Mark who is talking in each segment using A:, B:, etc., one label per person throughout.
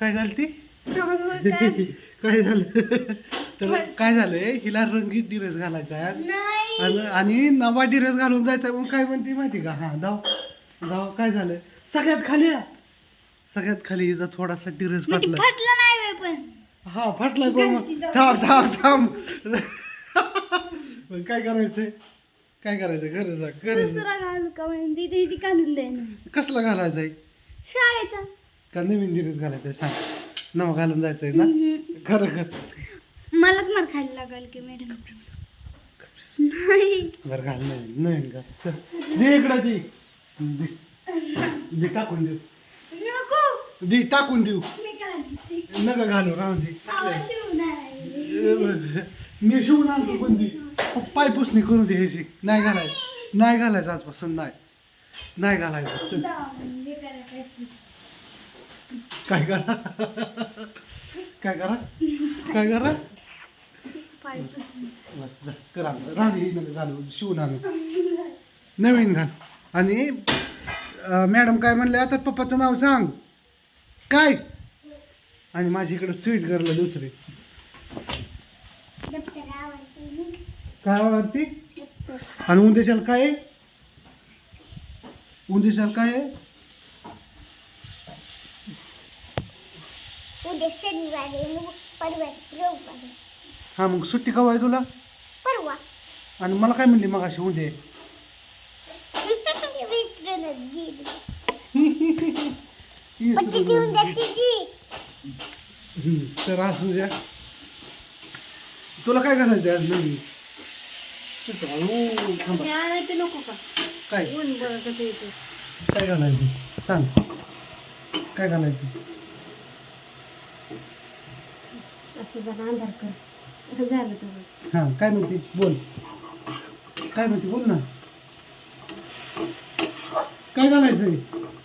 A: काय घालती काय झालं? तर काय झालंय? हिला रंगीत डिरेस घालायचा आज.
B: नाही.
A: आणि नवा डिरेस घालून जायचा मग काय म्हणते माहिती का? हा धाव धाव काय झालं सगळ्यात खाली. सगळ्यात खाली हिचा थोडासा डिरेस फाटला.
B: फाटलं नाही बे पण.
A: हा फाटलाय बघ मग थांब थांब थांब. मग काय करायचंय? काय करायचं
B: दे ना
A: कसला घालायचा
B: शाळेचा.
A: का नवीन डिरेस घालायचा आहे सांग. नवा घालून जायचंय ना. खरं खरं.
B: मलाच मार खायला लागेल की मॅडम नाही.
A: बरं घाल नवीन नवीन घाल. चल. दे इकडं दे. दे. दे टाकून देऊ.
B: नको.
A: दे टाकून देऊ.
B: मी घालते.
A: नका घालू राहून दे.
B: आवाज शिवणार
A: मी शिवून आणतो पण दे. पाय पुसणी करू दे ह्याची नाही घालायचं. नाही. घालायचं आजपासून नाही. नाही घालायचं. चल. काय करा? काय करा? काय करा? करा. घालू शिवून नवीन घाल. आणि मॅडम काय म्हणले आता पप्पाचं नाव सांग. काय? आणि माझ्या इकडे स्वीट गर्ल दुसरी. काय आवडती आणि उद्याच्याला काय आहे? उद्याच्याला काय
B: उद्या शनिवारी परवा रविवारी.
A: हा मग सुट्टी कवा आहे तुला?
B: परवा.
A: आणि मला काय म्हणली मग अशी उद्या?
B: विसरूनच गेली.
A: ही
B: पण ती घेऊन द्या तिची.
A: हम्म, तर असू द्या. तुला काय घालायचं आज नवीन? थांबा.
B: नको का?
A: काय?
B: ऊन येते
A: काय घालायचं? सांग. काय घालायचं?
B: असं जरा अंधार कर. झालं तर
A: हा काय म्हणते? बोल. काय म्हणते? बोल ना. काय घालायचंय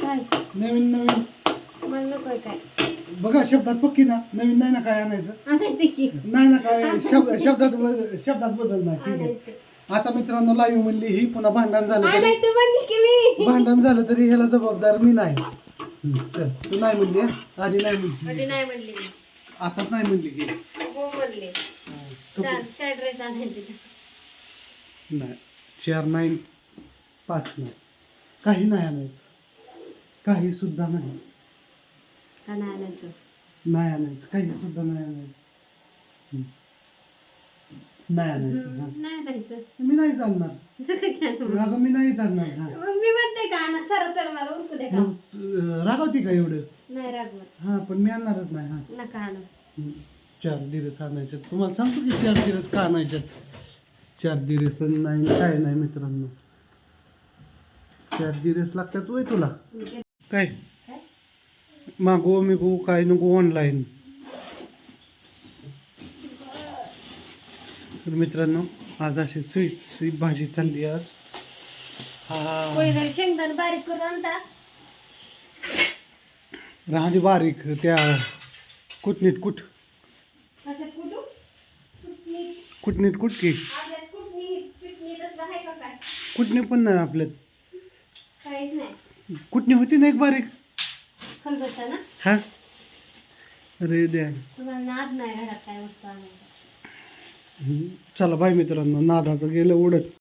B: काय?
A: नवीन नवीन.
B: मला नको काय.
A: बघा शब्दात पक्की ना. नवीन नाही ना काय आणायचं?
B: आणायचं की.
A: नाही ना काय. शब्द शब्दात बद- शब्दात बदल नाही. ठीक आहे.
B: आणायचं.
A: आता मित्रांनो लाईव्ह म्हणली ही पुन्हा भांडण झालं तरी
B: आणायचं म्हणली की मी.
A: भांडण झालं तरी ह्याला जबाबदार मी नाही. हम्म, चल. तू नाही म्हणली हं? आधी नाही म्हणली.
B: नाही म्हणली मी.
A: आताच नाही म्हणली की
B: हो म्हणले.
A: हा,
B: चार चार ड्रेस आणायचे
A: नाही. चार नाही पाच नाही. काही नाही आणायचं. काही सुद्धा नाही.
B: का नाही आणायचं?
A: नाही आणायचं. काही सुद्धा नाही आणायचं. नाही आणायचं हा.
B: नाही आणायचं.
A: मी नाही चालणार. अगं मी नाही चालणार हा.
B: मग मी म्हणते का आणा सरळ सरळ मला उरकू दे का?
A: मग अं, रागावती का एवढं?
B: नाही. रागवत
A: हा पण मी आणणारच नाही हा.
B: नका आणा.
A: हम्म. चार दिवस आणायचे तुम्हाला सांगतो की चार दिवस का आणायचे चार दिवस नाही काय नाही मित्रांनो. चार दिवस लागतात वय तुला. काय?
B: काय?
A: मागो मिगो काय नको ऑनलाईन तर मित्रांनो आज अशी स्वीट स्वीट भाजी चालली आज. हा.
B: शेंगदाणे बारीक करून आणता.
A: राहते बारीक त्या कुटनीट कुट.
B: कशात कुठू कुटणी
A: कुटनीट कुट की?
B: कुटणी
A: पण नाही आपल्यात. कुटणी होती ना एक बारीक? हा? अरे द्या. चला बाय मित्रांनो नादाचं गेलं उडत.